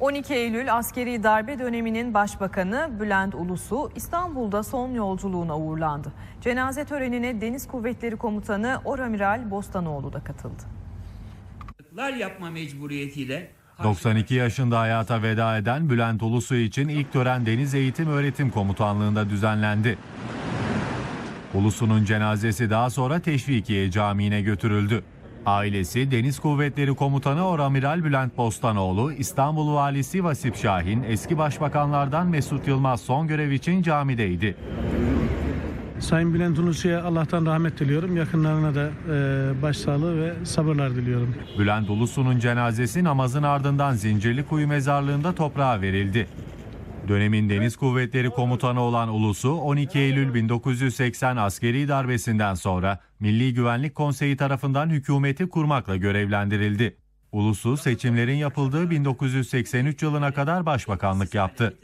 12 Eylül askeri darbe döneminin başbakanı Bülent Ulusu İstanbul'da son yolculuğuna uğurlandı. Cenaze törenine Deniz Kuvvetleri Komutanı Oramiral Bostanoğlu da katıldı. yapma mecburiyetiyle 92 yaşında hayata veda eden Bülent Ulusu için ilk tören Deniz Eğitim Öğretim Komutanlığı'nda düzenlendi. Ulusu'nun cenazesi daha sonra Teşvikiye Camii'ne götürüldü. Ailesi Deniz Kuvvetleri Komutanı Oramiral Bülent Bostanoğlu, İstanbul Valisi Vasip Şahin, eski başbakanlardan Mesut Yılmaz son görev için camideydi. Sayın Bülent Ulusu'ya Allah'tan rahmet diliyorum. Yakınlarına da e, başsağlığı ve sabırlar diliyorum. Bülent Ulusu'nun cenazesi namazın ardından Zincirlikuyu mezarlığında toprağa verildi. Dönemin Deniz Kuvvetleri Komutanı olan Ulusu 12 Eylül 1980 askeri darbesinden sonra Milli Güvenlik Konseyi tarafından hükümeti kurmakla görevlendirildi. Ulusu seçimlerin yapıldığı 1983 yılına kadar başbakanlık yaptı.